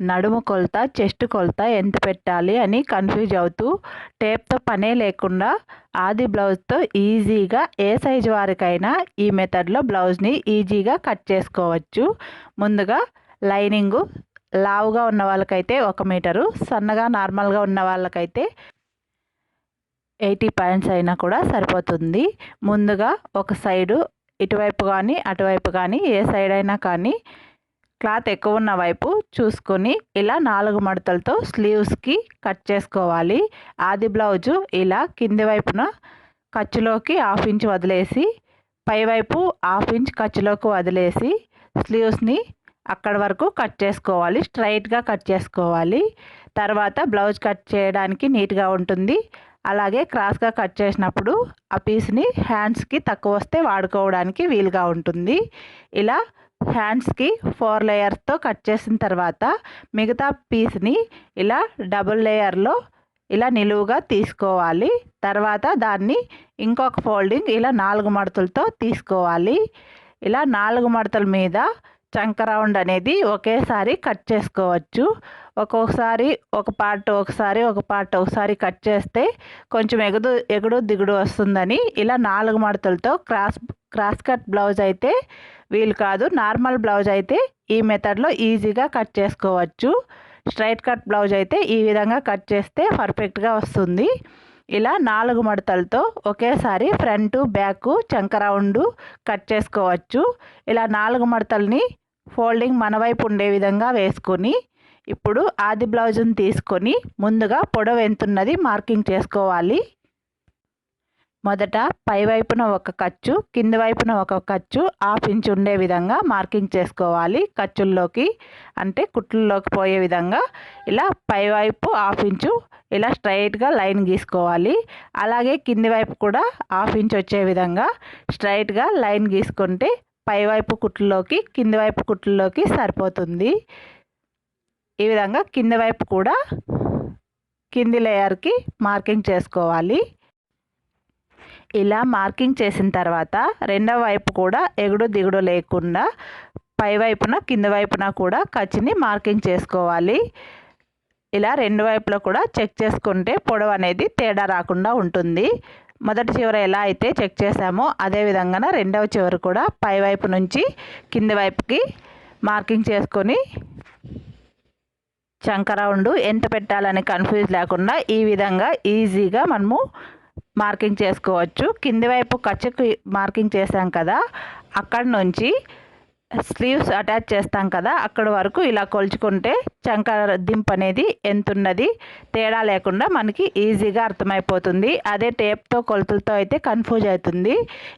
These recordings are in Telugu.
నడుము కొలత చెస్ట్ కొలత ఎంత పెట్టాలి అని కన్ఫ్యూజ్ అవుతూ టేప్తో పనే లేకుండా ఆది బ్లౌజ్తో ఈజీగా ఏ సైజు వారికైనా ఈ మెథడ్లో బ్లౌజ్ని ఈజీగా కట్ చేసుకోవచ్చు. ముందుగా లైనింగు లావుగా ఉన్న వాళ్ళకైతే ఒక మీటరు సన్నగా నార్మల్గా ఉన్న వాళ్ళకైతే ఎయిటీ పాయింట్స్ అయినా కూడా సరిపోతుంది. ముందుగా ఒక సైడు ఇటువైపు కానీ అటువైపు కానీ ఏ సైడ్ అయినా కానీ క్లాత్ ఎక్కువ ఉన్న వైపు చూసుకొని ఇలా నాలుగు మడతలతో స్లీవ్స్కి కట్ చేసుకోవాలి. ఆది బ్లౌజు ఇలా కింది వైపున ఖర్చులోకి హాఫ్ ఇంచ్ వదిలేసి పైవైపు హాఫ్ ఇంచ్ ఖర్చులోకి వదిలేసి స్లీవ్స్ని అక్కడ వరకు కట్ చేసుకోవాలి. స్ట్రైట్గా కట్ చేసుకోవాలి. తర్వాత బ్లౌజ్ కట్ చేయడానికి నీట్గా ఉంటుంది. అలాగే క్రాస్గా కట్ చేసినప్పుడు ఆ పీస్ని హ్యాండ్స్కి తక్కువ వస్తే వాడుకోవడానికి వీలుగా ఉంటుంది. ఇలా హ్యాండ్స్కి ఫోర్ లేయర్స్తో కట్ చేసిన తర్వాత మిగతా పీస్ని ఇలా డబుల్ లేయర్లో ఇలా నిలువుగా తీసుకోవాలి. తర్వాత దాన్ని ఇంకొక ఫోల్డింగ్ ఇలా నాలుగు మడతలతో తీసుకోవాలి. ఇలా నాలుగు మడతల మీద చంక రౌండ్ అనేది ఒకేసారి కట్ చేసుకోవచ్చు. ఒక్కొక్కసారి ఒక పార్ట్ ఒకసారి ఒక పార్ట్ ఒకసారి కట్ చేస్తే కొంచెం ఎగుడు ఎగుడు దిగుడు వస్తుందని ఇలా నాలుగు మడతలతో క్రాస్ క్రాస్ కట్ బ్లౌజ్ అయితే వీలు కాదు. నార్మల్ బ్లౌజ్ అయితే ఈ మెథడ్లో ఈజీగా కట్ చేసుకోవచ్చు. స్ట్రైట్ కట్ బ్లౌజ్ అయితే ఈ విధంగా కట్ చేస్తే పర్ఫెక్ట్గా వస్తుంది. ఇలా నాలుగు మడతలతో ఒకేసారి ఫ్రంట్ బ్యాక్ చంక రౌండ్ కట్ చేసుకోవచ్చు. ఇలా నాలుగు మడతల్ని ఫోల్డింగ్ మన వైపు ఉండే విధంగా వేసుకొని ఇప్పుడు ఆది బ్లౌజ్ని తీసుకొని ముందుగా పొడవు ఎంతున్నది మార్కింగ్ చేసుకోవాలి. మొదట పై వైపున ఒక ఖర్చు కింది వైపున ఒక ఖర్చు హాఫ్ ఇంచ్ ఉండే విధంగా మార్కింగ్ చేసుకోవాలి. ఖర్చుల్లోకి అంటే కుట్లలోకి పోయే విధంగా ఇలా పై వైపు హాఫ్ ఇంచు ఇలా స్ట్రైట్గా లైన్ గీసుకోవాలి. అలాగే కింది వైపు కూడా హాఫ్ ఇంచ్ వచ్చే విధంగా స్ట్రైట్గా లైన్ గీసుకుంటే పైవైపు కుట్లలోకి కింది వైపు కుట్లలోకి సరిపోతుంది. ఈ విధంగా కింది వైపు కూడా కింది లేయర్కి మార్కింగ్ చేసుకోవాలి. ఇలా మార్కింగ్ చేసిన తర్వాత రెండవ వైపు కూడా ఎగుడు దిగుడు లేకుండా పై వైపున కింద వైపున కూడా ఖర్చుని మార్కింగ్ చేసుకోవాలి. ఇలా రెండు వైపులో కూడా చెక్ చేసుకుంటే పొడవు అనేది తేడా రాకుండా ఉంటుంది. మొదటి చివర ఎలా అయితే చెక్ చేసామో అదే విధంగా రెండవ చివర కూడా పై వైపు నుంచి కింది వైపుకి మార్కింగ్ చేసుకొని చంకరౌండ్ ఎంత పెట్టాలని కన్ఫ్యూజ్ లేకుండా ఈ విధంగా ఈజీగా మనము మార్కింగ్ చేసుకోవచ్చు. కింది వైపు ఖర్చుకి మార్కింగ్ చేసాం కదా అక్కడ నుంచి స్లీవ్స్ అటాచ్ చేస్తాం కదా అక్కడ వరకు ఇలా కొలుచుకుంటే చంక దింపు అనేది ఎంత ఉన్నది తేడా లేకుండా మనకి ఈజీగా అర్థమైపోతుంది. అదే టేప్తో కొలతలతో అయితే కన్ఫ్యూజ్ అవుతుంది.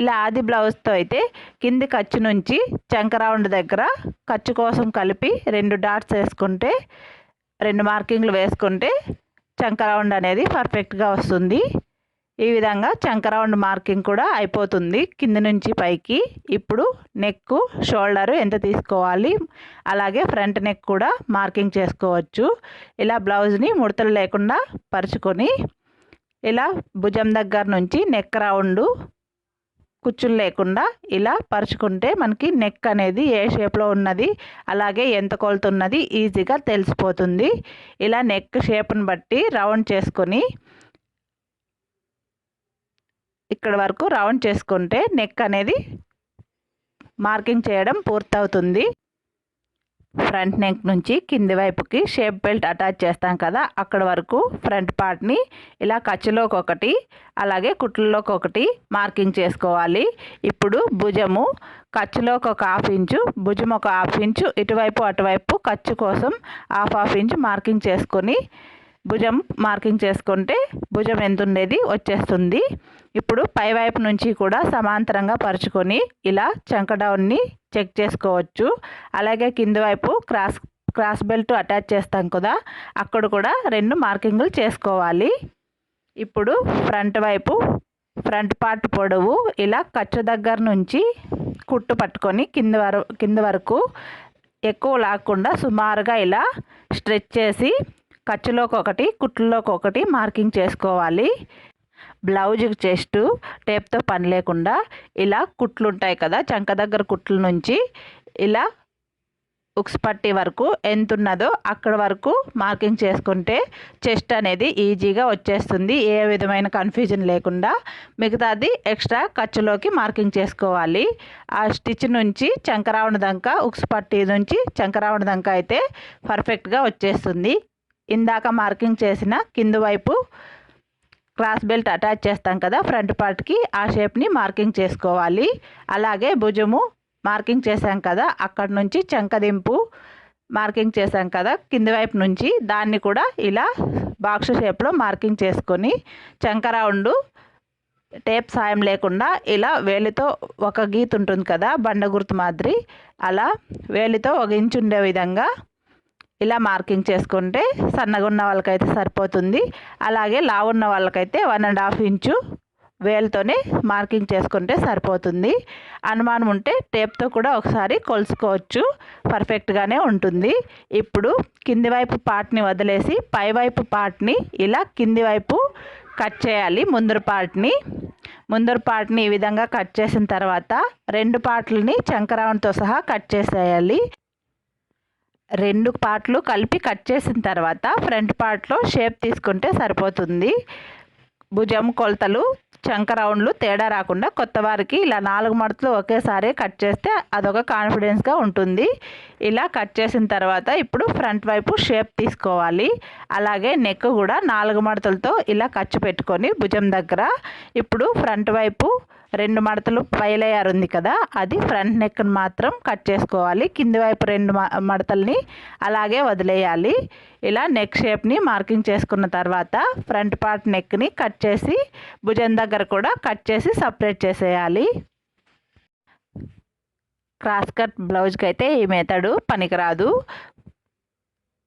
ఇలా ఆది బ్లౌజ్తో అయితే కింది ఖర్చు నుంచి చంక రౌండ్ దగ్గర ఖర్చు కోసం కలిపి రెండు డాట్స్ వేసుకుంటే రెండు మార్కింగ్లు వేసుకుంటే చంక రౌండ్ అనేది పర్ఫెక్ట్గా వస్తుంది. ఈ విధంగా చంక రౌండ్ మార్కింగ్ కూడా అయిపోతుంది కింద నుంచి పైకి. ఇప్పుడు నెక్ షోల్డర్ ఎంత తీసుకోవాలి? అలాగే ఫ్రంట్ నెక్ కూడా మార్కింగ్ చేసుకోవచ్చు. ఇలా బ్లౌజ్ని ముడతలు లేకుండా పరుచుకొని ఇలా భుజం దగ్గర నుంచి నెక్ రౌండ్ కుచ్చులు లేకుండా ఇలా పరుచుకుంటే మనకి నెక్ అనేది ఏ షేప్లో ఉన్నది అలాగే ఎంత కొలుతున్నది ఈజీగా తెలిసిపోతుంది. ఇలా నెక్ షేప్ని బట్టి రౌండ్ చేసుకొని ఇక్కడ వరకు రౌండ్ చేసుకుంటే నెక్ అనేది మార్కింగ్ చేయడం పూర్తవుతుంది. ఫ్రంట్ నెక్ నుంచి కింది వైపుకి షేప్ బెల్ట్ అటాచ్ చేస్తాం కదా అక్కడ వరకు ఫ్రంట్ పార్ట్ని ఇలా ఖర్చులోకి ఒకటి అలాగే కుట్లలోకి ఒకటి మార్కింగ్ చేసుకోవాలి. ఇప్పుడు భుజము ఖర్చులోకి ఒక హాఫ్ ఇంచు భుజం ఒక హాఫ్ ఇంచు ఇటువైపు అటువైపు ఖర్చు కోసం హాఫ్ హాఫ్ ఇంచు మార్కింగ్ చేసుకొని భుజం మార్కింగ్ చేసుకుంటే భుజం ఎంత ఉండేది వచ్చేస్తుంది. ఇప్పుడు పైవైపు నుంచి కూడా సమాంతరంగా పరుచుకొని ఇలా చంక డౌన్ని చెక్ చేసుకోవచ్చు. అలాగే కింది వైపు క్రాస్ క్రాస్ బెల్ట్ అటాచ్ చేస్తాం కదా అక్కడ కూడా రెండు మార్కింగ్లు చేసుకోవాలి. ఇప్పుడు ఫ్రంట్ వైపు ఫ్రంట్ పార్ట్ పొడవు ఇలా ఖర్చు దగ్గర నుంచి కుట్టు పట్టుకొని కింద వర కింద వరకు ఎక్కువ లాక్కుండా సుమారుగా ఇలా స్ట్రెచ్ చేసి ఖర్చులోకి ఒకటి కుట్లలోకి ఒకటి మార్కింగ్ చేసుకోవాలి. బ్లౌజ్కి చెస్ట్ టేప్తో పని లేకుండా ఇలా కుట్లు ఉంటాయి కదా చంక దగ్గర కుట్ల నుంచి ఇలా ఉక్స్ పట్టి వరకు ఎంత ఉన్నదో అక్కడ వరకు మార్కింగ్ చేసుకుంటే చెస్ట్ అనేది ఈజీగా వచ్చేస్తుంది. ఏ విధమైన కన్ఫ్యూజన్ లేకుండా మిగతాది ఎక్స్ట్రా ఖర్చులోకి మార్కింగ్ చేసుకోవాలి. ఆ స్టిచ్ నుంచి చంకరావణ దంక ఉక్స్ పట్టి నుంచి చంకరావణ దంక అయితే పర్ఫెక్ట్గా వచ్చేస్తుంది. ఇందాక మార్కింగ్ చేసిన కింది వైపు క్రాస్ బెల్ట్ అటాచ్ చేస్తాం కదా ఫ్రంట్ పార్ట్కి ఆ షేప్ని మార్కింగ్ చేసుకోవాలి. అలాగే భుజము మార్కింగ్ చేసాం కదా అక్కడ నుంచి చంకదింపు మార్కింగ్ చేసాం కదా కింది వైపు నుంచి దాన్ని కూడా ఇలా బాక్స్ షేప్లో మార్కింగ్ చేసుకొని చంక రౌండ్ టేప్ సాయం లేకుండా ఇలా వేలితో ఒక గీత ఉంటుంది కదా బండ గుర్తు మాదిరి అలా వేలితో ఒక ఇంచు ఉండే విధంగా ఇలా మార్కింగ్ చేసుకుంటే సన్నగా ఉన్న వాళ్ళకైతే సరిపోతుంది. అలాగే లావున్న వాళ్ళకైతే వన్ అండ్ హాఫ్ ఇంచు వేలుతోనే మార్కింగ్ చేసుకుంటే సరిపోతుంది. అనుమానం ఉంటే టేప్తో కూడా ఒకసారి కొలుసుకోవచ్చు. పర్ఫెక్ట్గానే ఉంటుంది. ఇప్పుడు కింది వైపు పార్ట్ని వదిలేసి పై వైపు పార్ట్ని ఇలా కింది వైపు కట్ చేయాలి. ముందర పార్ట్ని. ముందర పార్ట్ని ఈ విధంగా కట్ చేసిన తర్వాత రెండు పార్ట్లని చంకరావణతో సహా కట్ చేసేయాలి. రెండు పార్ట్లు కలిపి కట్ చేసిన తర్వాత ఫ్రంట్ పార్ట్లో షేప్ తీసుకుంటే సరిపోతుంది. భుజం కొలతలు చంక రౌండ్లు తేడా రాకుండా కొత్త వారికి ఇలా నాలుగు మడతలు ఒకేసారి కట్ చేస్తే అదొక కాన్ఫిడెన్స్గా ఉంటుంది. ఇలా కట్ చేసిన తర్వాత ఇప్పుడు ఫ్రంట్ వైపు షేప్ తీసుకోవాలి. అలాగే నెక్ కూడా నాలుగు మడతలతో ఇలా ఖర్చు పెట్టుకొని భుజం దగ్గర. ఇప్పుడు ఫ్రంట్ వైపు రెండు మడతలు పైలయర్ ఉంది కదా అది ఫ్రంట్ నెక్ని మాత్రం కట్ చేసుకోవాలి. కింది వైపు రెండు మడతల్ని అలాగే వదిలేయాలి. ఇలా నెక్ షేప్ని మార్కింగ్ చేసుకున్న తర్వాత ఫ్రంట్ పార్ట్ నెక్ని కట్ చేసి భుజం దగ్గర కూడా కట్ చేసి సపరేట్ చేసేయాలి. క్రాస్ కట్ బ్లౌజ్కి అయితే ఈ మెథడు పనికిరాదు.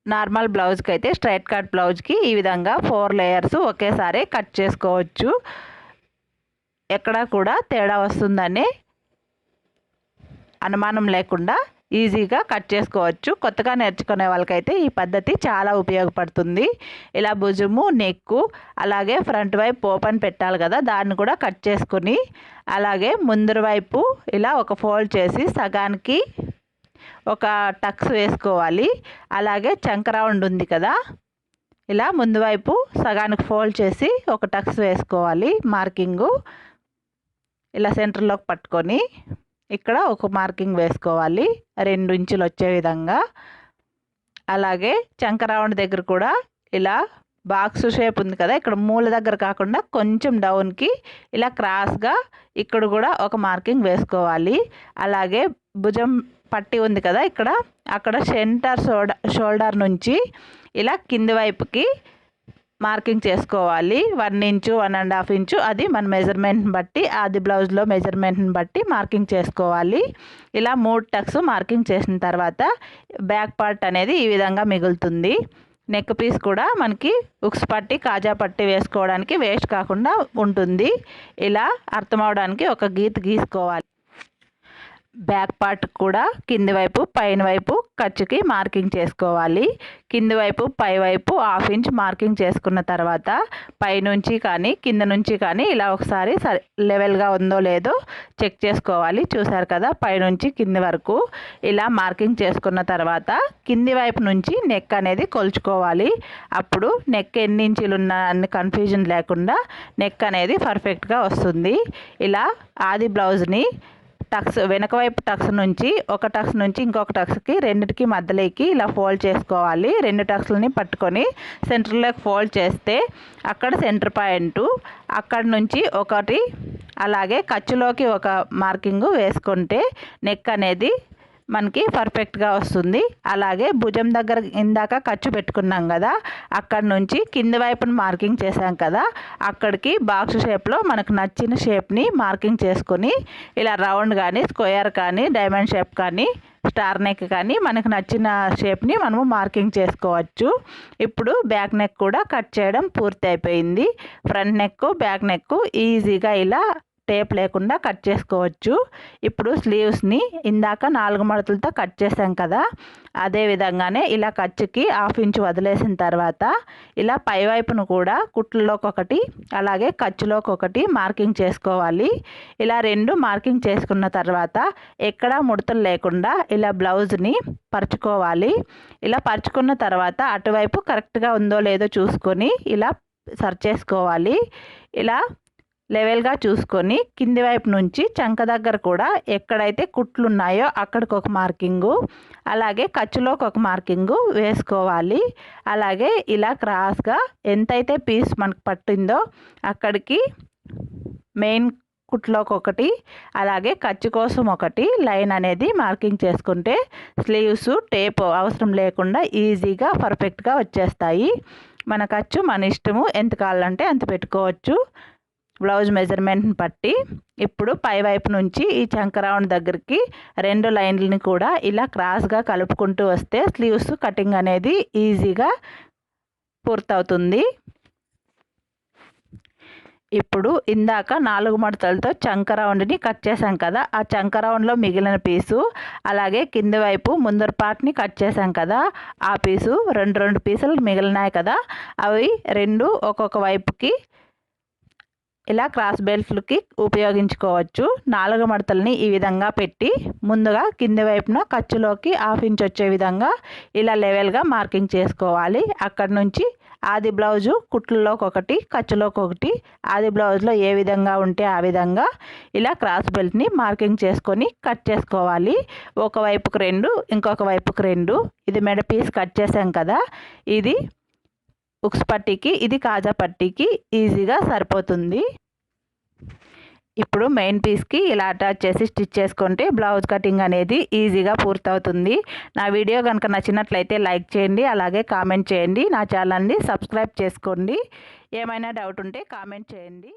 నార్మల్ బ్లౌజ్కి అయితే స్ట్రైట్ కట్ బ్లౌజ్కి ఈ విధంగా ఫోర్ లేయర్స్ ఒకేసారి కట్ చేసుకోవచ్చు. ఎక్కడా కూడా తేడా వస్తుందని అనుమానం లేకుండా ఈజీగా కట్ చేసుకోవచ్చు. కొత్తగా నేర్చుకునే వాళ్ళకైతే ఈ పద్ధతి చాలా ఉపయోగపడుతుంది. ఇలా భుజము నెక్కు అలాగే ఫ్రంట్ వైపు ఓపెన్ పెట్టాలి కదా దాన్ని కూడా కట్ చేసుకుని అలాగే ముందర వైపు ఇలా ఒక ఫోల్డ్ చేసి సగానికి ఒక టక్స్ వేసుకోవాలి. అలాగే చంకరౌండ్ ఉంది కదా ఇలా ముందు వైపు సగానికి ఫోల్డ్ చేసి ఒక టక్స్ వేసుకోవాలి మార్కింగు. ఇలా సెంటర్లోకి పట్టుకొని ఇక్కడ ఒక మార్కింగ్ వేసుకోవాలి. రెండు ఇంచులు వచ్చే విధంగా. అలాగే చంకరౌండ్ దగ్గర కూడా ఇలా బాక్స్ షేప్ ఉంది కదా ఇక్కడ మూల దగ్గర కాకుండా కొంచెం డౌన్కి ఇలా క్రాస్గా ఇక్కడ కూడా ఒక మార్కింగ్ వేసుకోవాలి. అలాగే భుజం పట్టి ఉంది కదా ఇక్కడ అక్కడ సెంటర్ షోల్డర్ షోల్డర్ నుంచి ఇలా కింది వైపుకి మార్కింగ్ చేసుకోవాలి. One inch one and half inch అది మన మెజర్మెంట్ని బట్టి అది బ్లౌజ్లో మెజర్మెంట్ని బట్టి మార్కింగ్ చేసుకోవాలి. ఇలా మూడు టక్స్ మార్కింగ్ చేసిన తర్వాత బ్యాక్ పార్ట్ అనేది ఈ విధంగా మిగులుతుంది. నెక్ పీస్ కూడా మనకి ఉక్స్ పట్టి కాజా పట్టి వేసుకోవడానికి వేస్ట్ కాకుండా ఉంటుంది. ఇలా అర్థమవడానికి ఒక గీత గీసుకోవాలి. బ్యాక్ పార్ట్ కూడా కింది వైపు పైన వైపు ఖర్చుకి మార్కింగ్ చేసుకోవాలి. కింది వైపు పై వైపు హాఫ్ ఇంచ్ మార్కింగ్ చేసుకున్న తర్వాత పైనుంచి కానీ కింద నుంచి కానీ ఇలా ఒకసారి సరి లెవెల్గా ఉందో లేదో చెక్ చేసుకోవాలి. చూసారు కదా పైనుంచి కింది వరకు ఇలా మార్కింగ్ చేసుకున్న తర్వాత కింది వైపు నుంచి నెక్ అనేది కొలుచుకోవాలి. అప్పుడు నెక్ ఎన్ని ఇంచులు ఉన్న అన్ని కన్ఫ్యూజన్ లేకుండా నెక్ అనేది పర్ఫెక్ట్గా వస్తుంది. ఇలా ఆది బ్లౌజ్ని టక్స్ వెనక వైపు టక్స్ నుంచి ఒక టక్స్ నుంచి ఇంకొక టక్స్కి రెండింటికి మధ్యలోకి ఇలా ఫోల్డ్ చేసుకోవాలి. రెండు టక్స్లని పట్టుకొని సెంటర్లోకి ఫోల్డ్ చేస్తే అక్కడ సెంటర్ పాయింట్ అక్కడ నుంచి ఒకటి అలాగే ఖర్చులోకి ఒక మార్కింగ్ వేసుకుంటే నెక్ అనేది మనకి పర్ఫెక్ట్గా వస్తుంది. అలాగే భుజం దగ్గర ఇందాక ఖర్చు పెట్టుకున్నాం కదా అక్కడ నుంచి కింది వైపున మార్కింగ్ చేసాం కదా అక్కడికి బాక్స్ షేప్లో మనకు నచ్చిన షేప్ని మార్కింగ్ చేసుకొని ఇలా రౌండ్ కానీ స్క్వేర్ కానీ డైమండ్ షేప్ కానీ స్టార్ నెక్ కానీ మనకు నచ్చిన షేప్ని మనము మార్కింగ్ చేసుకోవచ్చు. ఇప్పుడు బ్యాక్ నెక్ కూడా కట్ చేయడం పూర్తి అయిపోయింది ఫ్రంట్ నెక్ బ్యాక్ నెక్ ఈజీగా ఇలా టేప్ లేకుండా కట్ చేసుకోవచ్చు. ఇప్పుడు స్లీవ్స్ని ఇందాక నాలుగు మడతలతో కట్ చేసాం కదా అదే విధంగానే ఇలా ఖర్చుకి హాఫ్ ఇంచ్ వదిలేసిన తర్వాత ఇలా పైవైపును కూడా కుట్లలోకి ఒకటి అలాగే ఖర్చులోకి ఒకటి మార్కింగ్ చేసుకోవాలి. ఇలా రెండు మార్కింగ్ చేసుకున్న తర్వాత ఎక్కడా ముడతలు లేకుండా ఇలా బ్లౌజ్ని పరుచుకోవాలి. ఇలా పరుచుకున్న తర్వాత అటువైపు కరెక్ట్గా ఉందో లేదో చూసుకొని ఇలా సర్చ్ చేసుకోవాలి. ఇలా లెవెల్గా చూసుకొని కింది వైపు నుంచి చంక దగ్గర కూడా ఎక్కడైతే కుట్లు ఉన్నాయో అక్కడికి ఒక మార్కింగు అలాగే ఖర్చులోకి ఒక మార్కింగు వేసుకోవాలి. అలాగే ఇలా క్రాస్గా ఎంతైతే పీస్ మనకు పట్టిందో అక్కడికి మెయిన్ కుట్లోకి ఒకటి అలాగే ఖర్చు కోసం ఒకటి లైన్ అనేది మార్కింగ్ చేసుకుంటే స్లీవ్స్ టేప్ అవసరం లేకుండా ఈజీగా పర్ఫెక్ట్గా వచ్చేస్తాయి. మన ఖర్చు మన ఇష్టము ఎంత కావాలంటే అంత పెట్టుకోవచ్చు. బ్లౌజ్ మెజర్మెంట్ని బట్టి ఇప్పుడు పై వైపు నుంచి ఈ చంకరౌండ్ దగ్గరికి రెండు లైన్లని కూడా ఇలా క్రాస్గా కలుపుకుంటూ వస్తే స్లీవ్స్ కటింగ్ అనేది ఈజీగా పూర్తవుతుంది. ఇప్పుడు ఇందాక నాలుగు మడతలతో చంక రౌండ్ని కట్ చేసాం కదా ఆ చంక రౌండ్లో మిగిలిన పీసు అలాగే కింది వైపు ముందర పార్ట్ని కట్ చేసాం కదా ఆ పీసు రెండు రెండు పీసులు మిగిలినాయి కదా అవి రెండు ఒక్కొక్క వైపుకి ఇలా క్రాస్ బెల్ట్లకి ఉపయోగించుకోవచ్చు. నాలుగు మడతల్ని ఈ విధంగా పెట్టి ముందుగా కింది వైపున ఖర్చులోకి హాఫ్ ఇంచ్ వచ్చే విధంగా ఇలా లెవెల్గా మార్కింగ్ చేసుకోవాలి. అక్కడ నుంచి ఆది బ్లౌజు కుట్లలోకి ఒకటి ఖర్చులోకి ఒకటి ఆది బ్లౌజ్లో ఏ విధంగా ఉంటే ఆ విధంగా ఇలా క్రాస్ బెల్ట్ని మార్కింగ్ చేసుకొని కట్ చేసుకోవాలి. ఒక వైపుకు రెండు ఇంకొక వైపుకు రెండు. ఇది మెడ పీస్ కట్ చేసాం కదా. ఇది ఉక్స్ పట్టీకి ఇది కాజా పట్టీకి ఈజీగా సరిపోతుంది. ఇప్పుడు మెయిన్ పీస్కి ఇలా అటాచ్ చేసి స్టిచ్ చేసుకుంటే బ్లౌజ్ కటింగ్ అనేది ఈజీగా పూర్తవుతుంది. నా వీడియో కనుక నచ్చినట్లయితే లైక్ చేయండి అలాగే కామెంట్ చేయండి. నా ఛానల్ని సబ్స్క్రైబ్ చేసుకోండి. ఏమైనా డౌట్ ఉంటే కామెంట్ చేయండి.